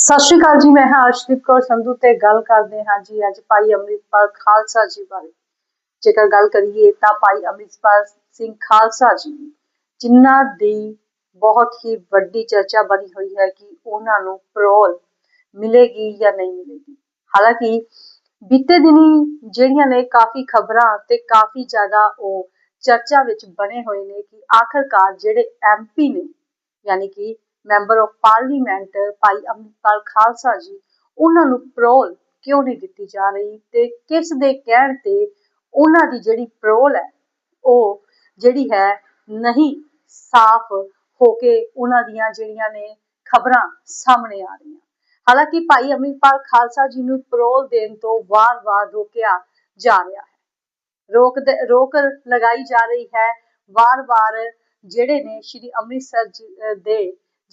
ਸਤਿ ਸ਼੍ਰੀ ਅਕਾਲ ਜੀ, ਮੈਂ ਹਾਂ ਅਰਸ਼ਦੀਪ ਕੌਰ ਸੰਧੂ ਤੇ ਗੱਲ ਕਰਦੇ ਹਾਂ ਜੀ ਅੱਜ ਭਾਈ ਅੰਮ੍ਰਿਤਪਾਲ ਖਾਲਸਾ ਜੀ ਬਾਰੇ। ਜੇਕਰ ਗੱਲ ਕਰੀਏ ਤਾਂ ਭਾਈ ਅੰਮ੍ਰਿਤਪਾਲ ਸਿੰਘ ਖਾਲਸਾ ਜੀ ਜਿਨ੍ਹਾਂ ਦੀ ਬਹੁਤ ਹੀ ਵੱਡੀ ਚਰਚਾ ਬਣੀ ਹੋਈ ਹੈ ਕਿ ਉਹਨਾਂ ਨੂੰ ਪਰੋਲ ਮਿਲੇਗੀ ਜਾਂ ਨਹੀਂ ਮਿਲੇਗੀ। ਹਾਲਾਂਕਿ ਬੀਤੇ ਦਿਨੀ ਜਿਹੜੀਆਂ ਨੇ ਕਾਫੀ ਖਬਰਾਂ ਤੇ ਕਾਫੀ ਜ਼ਿਆਦਾ ਉਹ ਚਰਚਾ ਵਿੱਚ ਬਣੇ ਹੋਏ ਨੇ ਕਿ ਆਖਰਕਾਰ ਜਿਹੜੇ ਐਮਪੀ ਨੇ, ਯਾਨੀ ਕਿ ਮੈਂਬਰ ਆਫ ਪਾਰਲੀਮੈਂਟ ਭਾਈ ਅੰਮ੍ਰਿਤਪਾਲ ਖਾਲਸਾ ਜੀ, ਉਹਨਾਂ ਨੂੰ ਪ੍ਰੋਲ ਕਿਉਂ ਨਹੀਂ ਦਿੱਤੀ ਜਾ ਰਹੀ ਤੇ ਕਿਸ ਦੇ ਕਹਿਣ ਤੇ ਉਹਨਾਂ ਦੀ ਜਿਹੜੀ ਪ੍ਰੋਲ ਹੈ, ਉਹ ਜਿਹੜੀ ਹੈ ਨਹੀਂ ਸਾਫ਼ ਹੋ ਕੇ ਉਹਨਾਂ ਦੀਆਂ ਜਿਹੜੀਆਂ ਨੇ ਖਬਰਾਂ ਸਾਹਮਣੇ ਆ ਰਹੀਆਂ। ਹਾਲਾਂਕਿ ਭਾਈ ਅੰਮ੍ਰਿਤਪਾਲ ਖਾਲਸਾ ਜੀ ਨੂੰ ਪ੍ਰੋਲ ਦੇਣ ਤੋਂ ਵਾਰ-ਵਾਰ ਰੋਕਿਆ ਜਾ ਰਿਹਾ ਹੈ। ਰੋਕ ਰੋਕ ਲਗਾਈ ਜਾ ਰਹੀ ਹੈ ਵਾਰ-ਵਾਰ ਜਿਹੜੇ ਨੇ ਸ਼੍ਰੀ ਅੰਮ੍ਰਿਤਸਰ ਦੇ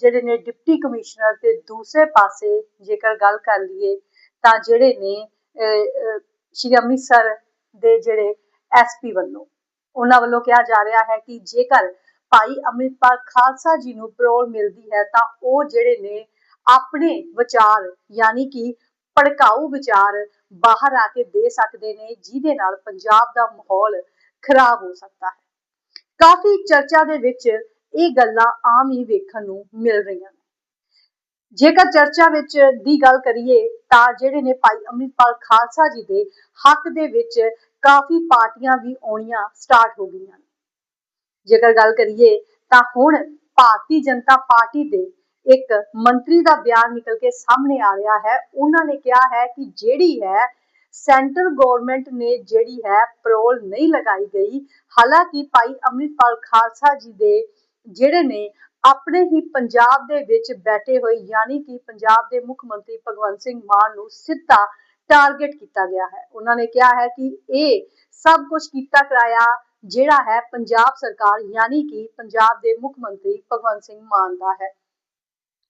ਜਿਹੜੇ ਨੇ ਡਿਪਟੀ ਕਮਿਸ਼ਨਰ ਤੇ ਦੂਸਰੇ ਪਾਸੇ ਜੇਕਰ ਗੱਲ ਕਰ ਲਈਏ ਤਾਂ ਜਿਹੜੇ ਨੇ ਸ਼੍ਰੀ ਅੰਮ੍ਰਿਤਸਰ ਦੇ ਜਿਹੜੇ ਐਸਪੀ ਵੱਲੋਂ, ਉਹਨਾਂ ਵੱਲੋਂ ਕਿਹਾ ਜਾ ਰਿਹਾ ਹੈ ਕਿ ਜੇਕਰ ਭਾਈ ਅੰਮ੍ਰਿਤਪਾਲ ਖਾਲਸਾ ਜੀ ਨੂੰ ਪਰੋਲ ਮਿਲਦੀ ਹੈ ਤਾਂ ਉਹ ਜਿਹੜੇ ਨੇ ਆਪਣੇ ਵਿਚਾਰ ਯਾਨੀ ਕਿ ਭੜਕਾਊ ਵਿਚਾਰ ਬਾਹਰ ਆ ਕੇ ਦੇ ਸਕਦੇ ਨੇ, ਜਿਹਦੇ ਨਾਲ ਪੰਜਾਬ ਦਾ ਮਾਹੌਲ ਖਰਾਬ ਹੋ ਸਕਦਾ ਹੈ। ਕਾਫੀ ਚਰਚਾ ਦੇ ਵਿੱਚ ਇਹ ਗੱਲਾਂ ਆਮ ਹੀ ਵੇਖਣ ਨੂੰ ਮਿਲ ਰਹੀਆਂ ਨੇ। ਜੇਕਰ ਚਰਚਾ ਵਿੱਚ ਦੀ ਗੱਲ ਕਰੀਏ ਤਾਂ ਜਿਹੜੇ ਨੇ ਭਾਈ ਅਮਰਿਤਪਾਲ ਖਾਲਸਾ ਜੀ ਦੇ ਹੱਕ ਦੇ ਵਿੱਚ ਕਾਫੀ ਪਾਰਟੀਆਂ ਵੀ ਆਉਣੀਆਂ ਸਟਾਰਟ ਹੋ ਗਈਆਂ ਜੇਕਰ ਗੱਲ ਕਰੀਏ ਤਾਂ ਹੁਣ ਭਾਰਤੀ ਜਨਤਾ ਪਾਰਟੀ ਦੇ ਇੱਕ ਮੰਤਰੀ ਦਾ ਬਿਆਨ ਨਿਕਲ ਕੇ ਸਾਹਮਣੇ ਆ ਰਿਹਾ ਹੈ। ਉਹਨਾਂ ਨੇ ਕਿਹਾ ਹੈ ਕਿ ਜਿਹੜੀ ਹੈ ਸੈਂਟਰ ਗਵਰਨਮੈਂਟ ਨੇ ਜਿਹੜੀ ਹੈ ਪ੍ਰੋਲ ਨਹੀਂ ਲਗਾਈ ਗਈ। ਹਾਲਾਂਕਿ ਭਾਈ ਅਮਰਿਤਪਾਲ ਖਾਲਸਾ ਜੀ ਦੇ ਜਿਹੜੇ ਨੇ ਆਪਣੇ ਹੀ ਪੰਜਾਬ ਦੇ ਵਿੱਚ ਬੈਠੇ ਹੋਏ, ਯਾਨੀ ਕਿ ਪੰਜਾਬ ਦੇ ਮੁੱਖ ਮੰਤਰੀ ਭਗਵੰਤ ਸਿੰਘ ਮਾਨ ਨੂੰ ਸਿੱਧਾ ਟਾਰਗੇਟ ਕੀਤਾ ਗਿਆ ਹੈ। ਉਹਨਾਂ ਨੇ ਕਿਹਾ ਹੈ ਕਿ ਇਹ ਸਭ ਕੁਝ ਕੀਤਾ ਕਰਾਇਆ ਜਿਹੜਾ ਹੈ ਪੰਜਾਬ ਸਰਕਾਰ, ਯਾਨੀ ਕਿ ਪੰਜਾਬ ਦੇ ਮੁੱਖ ਮੰਤਰੀ ਭਗਵੰਤ ਸਿੰਘ ਮਾਨ ਦਾ ਹੈ।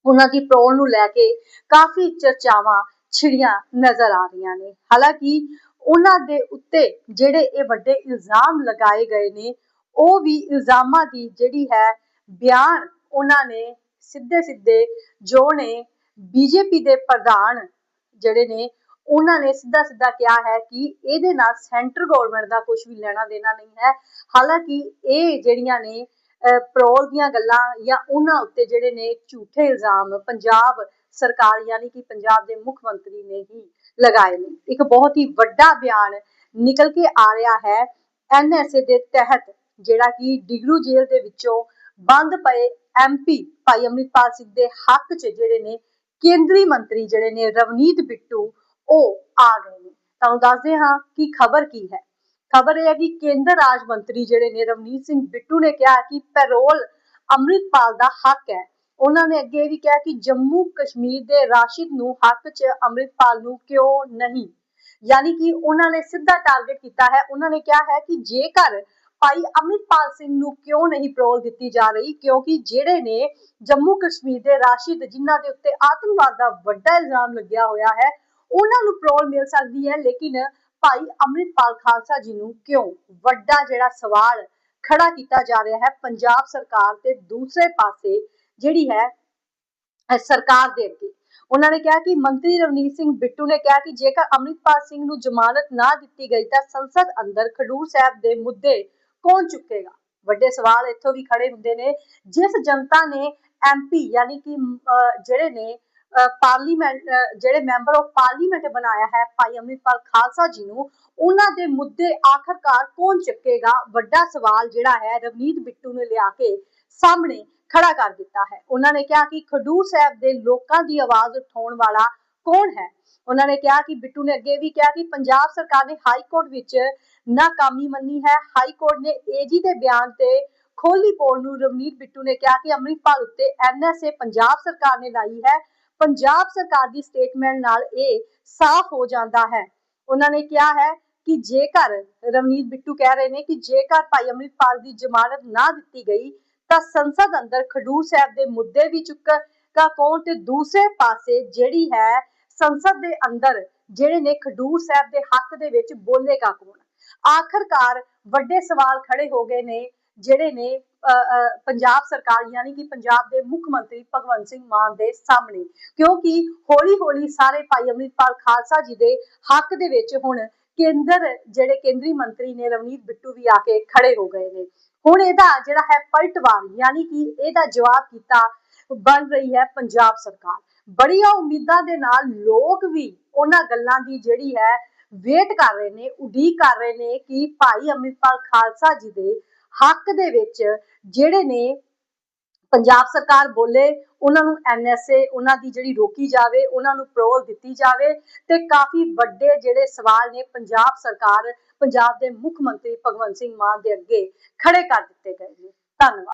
ਉਹਨਾਂ ਦੀ ਪ੍ਰੋਲ ਨੂੰ ਲੈ ਕੇ ਕਾਫੀ ਚਰਚਾਵਾਂ ਛਿੜੀਆਂ ਨਜ਼ਰ ਆ ਰਹੀਆਂ ਨੇ। ਹਾਲਾਂਕਿ ਉਹਨਾਂ ਦੇ ਉੱਤੇ ਜਿਹੜੇ ਇਹ ਵੱਡੇ ਇਲਜ਼ਾਮ ਲਗਾਏ ਗਏ ਨੇ, ਉਹ ਵੀ ਇਲਜ਼ਾਮਾਂ ਦੀ ਜਿਹੜੀ ਹੈ ਬਿਆਨ ਉਹਨਾਂ ਨੇ ਸਿੱਧੇ ਸਿੱਧੇ ਜੋ ਨੇ ਬੀਜੇਪੀ ਦੇ ਪ੍ਰਧਾਨ ਜਿਹੜੇ ਨੇ, ਉਹਨਾਂ ਨੇ ਸਿੱਧਾ ਸਿੱਧਾ ਕਿਹਾ ਹੈ ਕਿ ਇਹਦੇ ਨਾਲ ਸੈਂਟਰ ਗਵਰਨਮੈਂਟ ਦਾ ਕੁਝ ਵੀ ਲੈਣਾ ਦੇਣਾ ਨਹੀਂ ਹੈ। ਹਾਲਾਂਕਿ ਇਹ ਜਿਹੜੀਆਂ ਨੇ ਪ੍ਰੋਲ ਦੀਆਂ ਗੱਲਾਂ ਜਾਂ ਉਹਨਾਂ ਉੱਤੇ ਜਿਹੜੇ ਨੇ ਝੂਠੇ ਇਲਜ਼ਾਮ ਪੰਜਾਬ ਸਰਕਾਰ ਯਾਨੀ ਕਿ ਪੰਜਾਬ ਦੇ ਮੁੱਖ ਮੰਤਰੀ ਨੇ ਹੀ ਲਗਾਏ ਨੇ। ਇੱਕ ਬਹੁਤ ਹੀ ਵੱਡਾ ਬਿਆਨ ਨਿਕਲ ਕੇ ਆ ਰਿਹਾ ਹੈ ਐਨਐਸਏ ਦੇ ਤਹਿਤ, ਜਿਹੜਾ ਕਿ ਡਿਗਰੂ ਜੇਲ੍ਹ ਦੇ ਵਿੱਚੋਂ ਬੰਦ ਪਏ ਐਮਪੀ ਭਾਈ ਅਮਰਿਤਪਾਲ ਸਿੰਘ ਦੇ ਹੱਕ 'ਚ ਜਿਹੜੇ ਨੇ ਕੇਂਦਰੀ ਮੰਤਰੀ ਜਿਹੜੇ ਨੇ ਰਵਨੀਤ ਬਿੱਟੂ, ਉਹ ਆ ਗਏ ਨੇ। ਤੁਹਾਨੂੰ ਦੱਸਦੇ ਹਾਂ ਕਿ ਖਬਰ ਕੀ ਹੈ। ਖਬਰ ਇਹ ਹੈ ਕਿ ਕੇਂਦਰ ਰਾਜ ਮੰਤਰੀ ਜਿਹੜੇ ਨੇ ਰਵਨੀਤ ਸਿੰਘ ਬਿੱਟੂ ਨੇ ਕਿਹਾ ਕਿ ਪੈਰੋਲ ਅਮਰਿਤਪਾਲ ਦਾ ਹੱਕ ਹੈ। ਉਹਨਾਂ ਨੇ ਅੱਗੇ ਵੀ ਕਿਹਾ ਕਿ ਜੰਮੂ ਕਸ਼ਮੀਰ ਦੇ ਰਾਸ਼ਿਦ ਨੂੰ ਹੱਕ 'ਚ ਅਮਰਿਤਪਾਲ ਨੂੰ ਕਿਉਂ ਨਹੀਂ? ਯਾਨੀ ਕਿ ਉਹਨਾਂ ਨੇ ਸਿੱਧਾ ਟਾਰਗੇਟ ਕੀਤਾ ਹੈ। ਉਹਨਾਂ ਨੇ ਕਿਹਾ ਹੈ ਕਿ ਜੇਕਰ ਭਾਈ ਅਮਿਤਪਾਲ ਸਿੰਘ ਨੂੰ ਕਿਉਂ ਨਹੀਂ ਪ੍ਰੋਲ ਦਿੱਤੀ ਜਾ ਰਹੀ? ਕਿਉਂਕਿ ਜਿਹੜੇ ਨੇ ਜੰਮੂ ਕਸ਼ਮੀਰ ਦੇ ਰਾਸ਼ਿਦ, ਜਿਨ੍ਹਾਂ ਦੇ ਉੱਤੇ ਆਤੰਕਵਾਦ ਦਾ ਵੱਡਾ ਇਲਜ਼ਾਮ ਲੱਗਿਆ ਹੋਇਆ ਹੈ, ਉਹਨਾਂ ਨੂੰ ਪ੍ਰੋਲ ਮਿਲ ਸਕਦੀ ਹੈ, ਲੇਕਿਨ ਭਾਈ ਅਮਰਿਤਪਾਲ ਖਾਲਸਾ ਜੀ ਨੂੰ ਕਿਉਂ ਵੱਡਾ ਜਿਹੜਾ ਸਵਾਲ ਖੜਾ ਕੀਤਾ ਜਾ ਰਿਹਾ ਹੈ, ਪੰਜਾਬ ਸਰਕਾਰ ਤੇ ਦੂਸਰੇ ਪਾਸੇ ਜਿਹੜੀ ਹੈ ਸਰਕਾਰ ਦੇ ਅੱਗੇ? ਉਹਨਾਂ ਨੇ ਕਿਹਾ ਕਿ ਮੰਤਰੀ ਰਵਨੀਤ ਸਿੰਘ ਬਿੱਟੂ ਨੇ ਕਿਹਾ ਕਿ ਜੇਕਰ ਅਮਰਿਤਪਾਲ ਸਿੰਘ ਨੂੰ ਜ਼ਮਾਨਤ ਨਾ ਦਿੱਤੀ ਗਈ ਤਾਂ ਸੰਸਦ ਅੰਦਰ ਖਡੂਰ ਸਾਹਿਬ ਦੇ ਮੁੱਦੇ ਕੌਣ ਚੁੱਕੇਗਾ? ਵੱਡੇ ਸਵਾਲ ਇੱਥੋਂ ਵੀ ਖੜੇ ਹੁੰਦੇ ਨੇ, ਜਿਸ ਜਨਤਾ ਨੇ ਐਮਪੀ ਯਾਨੀ ਕਿ ਜਿਹੜੇ ਨੇ ਪਾਰਲੀਮੈਂਟ ਜਿਹੜੇ ਮੈਂਬਰ ਆਫ ਪਾਰਲੀਮੈਂਟ ਬਣਾਇਆ ਹੈ, ਭਾਈ ਅਮਰਿਤਪਾਲ ਖਾਲਸਾ ਜੀ ਨੂੰ, ਉਹਨਾਂ ਦੇ ਮੁੱਦੇ ਆਖਰਕਾਰ ਕੌਣ ਚੱਕੇਗਾ? ਵੱਡਾ ਸਵਾਲ ਜਿਹੜਾ ਹੈ, ਰਵਨੀਤ ਬਿੱਟੂ ਨੇ ਲਿਆ ਕੇ ਸਾਹਮਣੇ ਖੜਾ ਕਰ ਦਿੱਤਾ ਹੈ। ਉਹਨਾਂ ਨੇ ਕਿਹਾ ਕਿ ਖਡੂਰ ਸਾਹਿਬ ਦੇ ਲੋਕਾਂ ਦੀ ਆਵਾਜ਼ ਉਠਾਉਣ ਵਾਲਾ ਕੌਣ ਹੈ? ਉਹਨਾਂ ਨੇ ਕਿਹਾ ਕਿ ਬਿੱਟੂ ਨੇ ਅੱਗੇ ਵੀ ਕਿਹਾ ਕਿ ਪੰਜਾਬ ਸਰਕਾਰ ਨੇ ਹਾਈ ਕੋਰਟ ਵਿੱਚ ਨਾਕਾਮੀ ਮੰਨੀ ਹੈ। ਹਾਈ ਕੋਰਟ ਨੇ ਏਜੀ ਦੇ ਬਿਆਨ ਤੇ ਖੋਲੀ ਪੋਲ ਨੂੰ ਰਵਨੀਤ ਬਿੱਟੂ ਨੇ ਕਿਹਾ ਕਿ ਅਮਰਿਤਪਾਲ ਉੱਤੇ ਐਨਐਸਏ ਪੰਜਾਬ ਸਰਕਾਰ ਨੇ ਲਾਈ ਹੈ। ਪੰਜਾਬ ਸਰਕਾਰ ਦੀ ਸਟੇਟਮੈਂਟ ਨਾਲ ਇਹ ਸਾਫ਼ ਹੋ ਜਾਂਦਾ ਹੈ। ਉਹਨਾਂ ਨੇ ਕਿਹਾ ਹੈ ਕਿ ਜੇਕਰ ਰਵਨੀਤ ਬਿੱਟੂ ਕਹਿ ਰਹੇ ਨੇ ਕਿ ਜੇਕਰ ਭਾਈ ਅਮਰਿਤਪਾਲ ਦੀ ਜ਼ਮਾਨਤ ਨਾ ਦਿੱਤੀ ਗਈ, ਤਾਂ ਸੰਸਦ ਅੰਦਰ ਖਡੂਰ ਸਾਹਿਬ ਦੇ ਮੁੱਦੇ ਵੀ ਚੁੱਕਾ ਕੌਣ ਤੇ ਦੂਸਰੇ ਪਾਸੇ ਜਿਹੜੀ ਹੈ ਸੰਸਦ ਦੇ ਅੰਦਰ ਜਿਹੜੇ ਨੇ ਖਡੂਰ ਸਾਹਿਬ ਦੇ ਹੱਕ ਦੇ ਵਿੱਚ ਬੋਲੇਗਾ ਕੌਣ ਆਖਰਕਾਰ ਵੱਡੇ ਸਵਾਲ ਖੜੇ ਹੋ ਗਏ ਨੇ, ਜਿਹੜੇ ਨੇ ਪੰਜਾਬ ਸਰਕਾਰ ਯਾਨੀ ਕਿ ਪੰਜਾਬ ਦੇ ਮੁੱਖ ਮੰਤਰੀ ਭਗਵੰਤ ਸਿੰਘ ਮਾਨ ਦੇ ਸਾਹਮਣੇ। ਕਿਉਂਕਿ ਹੌਲੀ-ਹੌਲੀ ਸਾਰੇ ਭਾਈ ਅੰਮ੍ਰਿਤਪਾਲ ਖਾਲਸਾ ਜੀ ਦੇ ਹੱਕ ਦੇ ਵਿੱਚ ਹੁਣ ਕੇਂਦਰ, ਜਿਹੜੇ ਕੇਂਦਰੀ ਮੰਤਰੀ ਨੇ ਰਵਨੀਤ ਬਿੱਟੂ ਵੀ ਆ ਕੇ ਖੜੇ ਹੋ ਗਏ ਨੇ। ਹੁਣ ਇਹਦਾ ਜਿਹੜਾ ਹੈ ਪਲਟਵਾਰ, ਯਾਨੀ ਕਿ ਇਹਦਾ ਜਵਾਬ ਕੀਤਾ ਬਣ ਰਹੀ ਹੈ ਪੰਜਾਬ ਸਰਕਾਰ। ਬੜੀਆਂ ਉਮੀਦਾਂ ਦੇ ਨਾਲ ਲੋਕ ਵੀ ਉਹਨਾਂ ਗੱਲਾਂ ਦੀ ਜਿਹੜੀ ਹੈ, ਵੇਟ ਕਰ ਰਹੇ ਨੇ, ਉਡੀਕ ਕਰ ਰਹੇ ਨੇ ਕਿ ਭਾਈ ਅੰਮ੍ਰਿਤਪਾਲ ਖਾਲਸਾ ਜੀ ਦੇ ਹੱਕ ਦੇ ਵਿੱਚ ਜਿਹੜੇ ਨੇ ਪੰਜਾਬ ਸਰਕਾਰ ਬੋਲੇ, ਉਹਨਾਂ ਨੂੰ ਐਨਐਸਏ ਉਹਨਾਂ ਦੀ ਜਿਹੜੀ ਰੋਕੀ ਜਾਵੇ, ਉਹਨਾਂ ਨੂੰ ਪ੍ਰੋਲ ਦਿੱਤੀ ਜਾਵੇ ਤੇ ਕਾਫੀ ਵੱਡੇ ਜਿਹੜੇ ਸਵਾਲ ਨੇ ਪੰਜਾਬ ਸਰਕਾਰ, ਪੰਜਾਬ ਦੇ ਮੁੱਖ ਮੰਤਰੀ ਭਗਵੰਤ ਸਿੰਘ ਮਾਨ ਦੇ ਅੱਗੇ ਖੜੇ ਕਰ ਦਿੱਤੇ ਗਏ ਨੇ। ਧੰਨਵਾਦ।